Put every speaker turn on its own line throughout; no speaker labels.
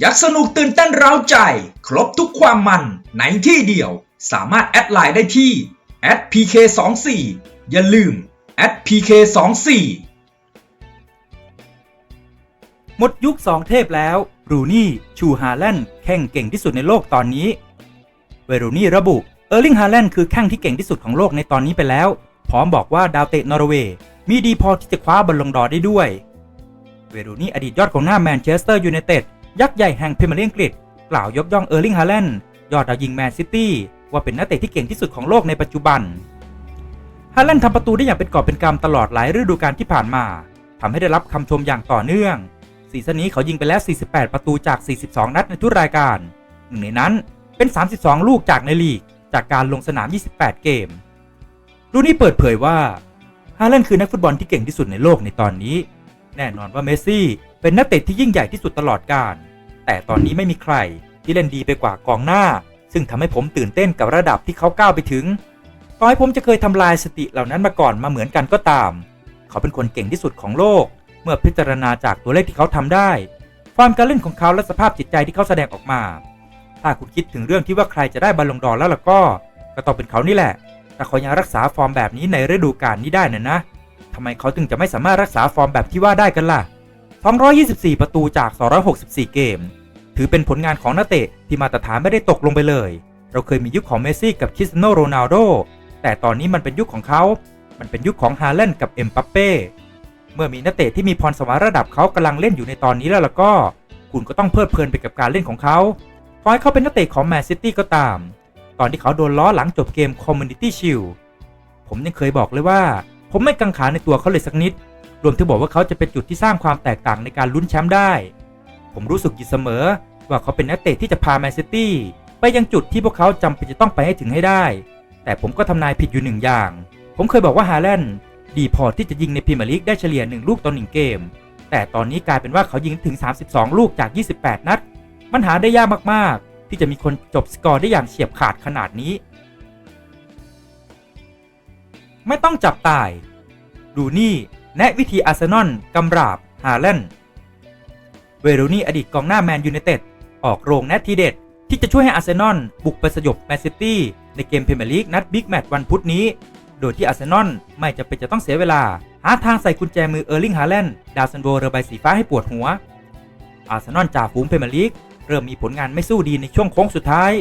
อยากสนุกตื่นเต้นเร้าใจ ครบทุกความมันในที่เดียว สามารถแอดไลน์ได้ที่ @pk24 อย่าลืม @pk24
หมดยุค2เทพแล้ว รูนี่ ชูฮาแลนด์แข่งเก่งที่สุดในโลกตอนนี้ เวรูนี่ระบุ เออร์ลิงฮาแลนด์คือแข้งที่เก่งที่สุดของโลกในตอนนี้ไปแล้ว พร้อมบอกว่าดาวเตะนอร์เวย์มีดีพอที่จะคว้าบอลลงดอได้ด้วย เวรูนี่อดีตยอดของหน้าแมนเชสเตอร์ยูไนเต็ด ยักษ์ใหญ่แห่งพรีเมียร์ลีกอังกฤษ กล่าวยกย่องเออร์ลิงฮาแลนด์ยอดดาวยิงแมนซิตี้ว่าเป็นนักเตะที่เก่งที่สุดของโลกในปัจจุบันฮาแลนด์ทำประตูได้อย่างเป็นกอบเป็นกำตลอดหลายฤดูกาลที่ผ่านมาทำให้ได้รับคำชมอย่างต่อเนื่องซีซั่นนี้เขายิงไปแล้ว 48 ประตูจาก 42 นัดในทุกรายการ หนึ่งในนั้นเป็น 32 ลูกจากในลีก จากการลงสนาม 28 เกม รูนี่เปิดเผยว่าฮาแลนด์คือนักฟุตบอลที่เก่งที่สุดในโลกในตอนนี้ แน่นอนว่าเมสซี่เป็นนักเตะที่ยิ่งใหญ่ที่สุดตลอดกาล แต่ตอนนี้ไม่มีใครที่เล่นดีไปกว่ากองหน้า ซึ่งทำให้ผมตื่นเต้นกับระดับที่เขาก้าวไปถึง ต่อให้ผมจะเคยทำลายสติเหล่านั้นมาก่อนมาเหมือนกันก็ตาม เขาเป็นคนเก่งที่สุดของโลก เมื่อพิจารณาจากตัวเลขที่เขาทำได้ ความการเล่นของเขาและสภาพจิตใจที่เขาแสดงออกมา ถ้าคุณคิดถึงเรื่องที่ว่าใครจะได้บอลลงดอร์แล้วล่ะก็ ก็ต้องเป็นเขานี่แหละ แต่เขายังรักษาฟอร์มแบบนี้ในฤดูกาลนี้ได้น่ะนะ ทำไมเขาถึงจะไม่สามารถรักษาฟอร์มแบบที่ว่าได้กันล่ะ 224 ประตูจาก 264 เกม ถือเป็นผลงานของนักเตะที่มาตรฐานไม่ได้ตกลงไปเลย เราเคยมียุคของเมสซี่กับคริสเตียโนโรนัลโด แต่ตอนนี้มันเป็นยุคของเขา มันเป็นยุคของฮาแลนด์กับเอ็มบัปเป้ เมื่อมีนักเตะที่มีพรสวรรค์ระดับเขากำลังเล่นอยู่ในตอนนี้แล้วล่ะก็ คุณก็ต้องเพลิดเพลินไปกับการเล่นของเขาขอให้เขาเป็นนักเตะของแมนซิตี้ก็ตาม ตอนที่เขาโดนล้อหลังจบเกมคอมมูนิตี้ชิลผมยังเคยบอกเลยว่า ผมไม่กังขาในตัวเขาเลยสักนิด รวมถึงบอกว่าเขาจะเป็นจุดที่สร้างความแตกต่างในการลุ้นแชมป์ได้ ผมรู้สึกอยู่เสมอ ว่าเขาเป็นนักเตะที่จะพาแมนซิตี้ไปยังจุดที่พวกเขาจำเป็นจะต้องไปให้ถึงให้ได้ แต่ผมก็ทำนายผิดอยู่หนึ่งอย่าง ผมเคยบอกว่าฮาแลนด์ดีพอที่จะยิงในพรีเมียร์ลีกได้เฉลี่ย1ลูกต่อ1เกม แต่ตอนนี้กลายเป็นว่าเขายิงถึง 32 ลูกจาก 28 นัด มันหาได้ยากมากๆ ที่จะมีคนจบสกอร์ได้อย่างเฉียบขาดขนาดนี้ ไม่ต้องจับตาย ดูนี่แนะวิธีอาร์เซนอลกำราบฮาแลนด์เวโรนี่อดีตกองหน้าแมนยูไนเต็ดออกโรงแนททีเด็ด ที่จะช่วยให้อาร์เซนอลบุกไปสยบแมนซิตี้ในเกมพรีเมียร์ลีกนัดบิ๊กแมตช์วันพุธนี้ โดยที่อาร์เซนอลไม่จำเป็นจะต้องเสียเวลา หาทางใส่กุญแจมือเออร์ลิงฮาแลนด์ดาวซันโบเรือใบสีฟ้าให้ปวดหัว อาร์เซนอลจ่าฝูงพรีเมียร์ลีกเริ่มมีผลงานไม่สู้ดีในช่วงโค้งสุดท้าย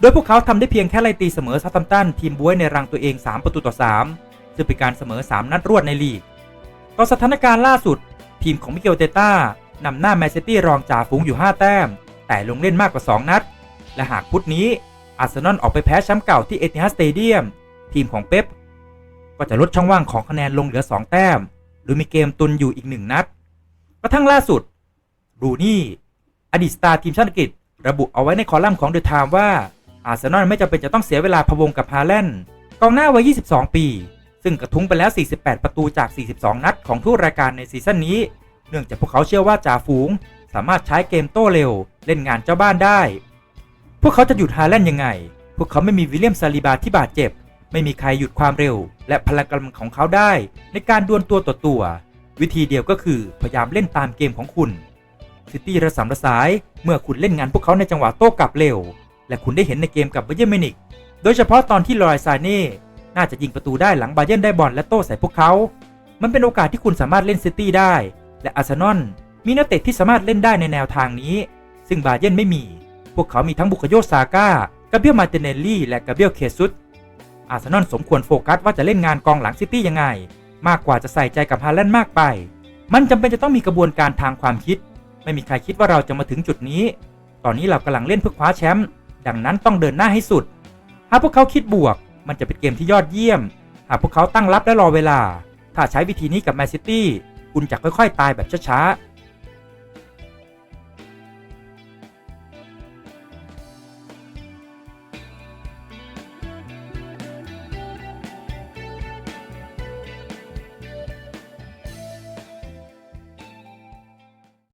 โดยพวกเขาทำได้เพียงแค่ไล่ตีเสมอซาตัมตันทีมบ้วยในรังตัวเอง 3 ประตูต่อ 3 ซึ่งเป็นการเสมอ 3 นัดรวดในลีก ต่อสถานการณ์ล่าสุด ทีมของมิเกลเตต้านำหน้าแมนซิตี้รองจ่าฝูงอยู่ 5 แต้ม แต่ลงเล่นมากกว่า 2 นัด และหากพุธนี้อาร์เซนอลออกไปแพ้แชมป์เก่าที่เอติฮัดสเตเดียม ทีมของเป๊ปก็จะลดช่องว่างของคะแนนลงเหลือ 2 แต้ม หรือมีเกมตุนอยู่อีก 1 นัด กระทั่งล่าสุดรูนี่อดีตสตาร์ทีมชาติอังกฤษ ระบุเอาไว้ในคอลัมน์ของเดอะไทม์ว่าอาร์เซนอลไม่จำเป็นจะต้องเสียเวลาพะวงกับฮาแลนด์กองหน้าวัย 22 ปี ซึ่งกระทุ้งไปแล้ว 48 ประตูจาก 42 นัดของทุกรายการในซีซั่นนี้ เนื่องจากพวกเขาเชื่อว่าจ่าฝูง สามารถใช้เกมโต้เร็ว เล่นงานเจ้าบ้านได้ พวกเขาจะหยุดฮาแลนด์ยังไง พวกเขาไม่มีวิลเลียมซาลิบาที่บาดเจ็บ ไม่มีใครหยุดความเร็ว และพลังกำลังของเขาได้ ในการดวลตัวต่อตัว วิธีเดียวก็คือพยายามเล่นตามเกมของคุณซิตี้ระสำระสาย เมื่อคุณเล่นงานพวกเขาในจังหวะโต้กลับเร็ว และคุณได้เห็นในเกมกับเบเยร์มินิก โดยเฉพาะตอนที่ลอยซาเน่ น่าจะยิงประตูได้หลังบาเยนได้บอลและโต้ใส่พวกเขา มันเป็นโอกาสที่คุณสามารถเล่นซิตี้ได้ และอาร์เซนอลมีนักเตะที่สามารถเล่นได้ในแนวทางนี้ ซึ่งบาเยนไม่มี พวกเขามีทั้งบุคโยซาก้ากาเบียลมาเตเนลลี่และกาเบียลเคซุสอาร์เซนอลสมควรโฟกัสว่าจะเล่นงานกองหลังซิตี้ยังไง มากกว่าจะใส่ใจกับฮาแลนด์มากไป มันจำเป็นจะต้องมีกระบวนการทางความคิด ไม่มีใครคิดว่าเราจะมาถึงจุดนี้ ตอนนี้เรากำลังเล่นเพื่อคว้าแชมป์ดังนั้นต้องเดินหน้าให้สุด หากพวกเขาคิดบวก มันจะเป็นเกมที่ยอดเยี่ยม หากพวกเขาตั้งรับและรอเวลา ถ้าใช้วิธีนี้กับแมนซิตี้คุณจะค่อยๆ ตายแบบช้าๆ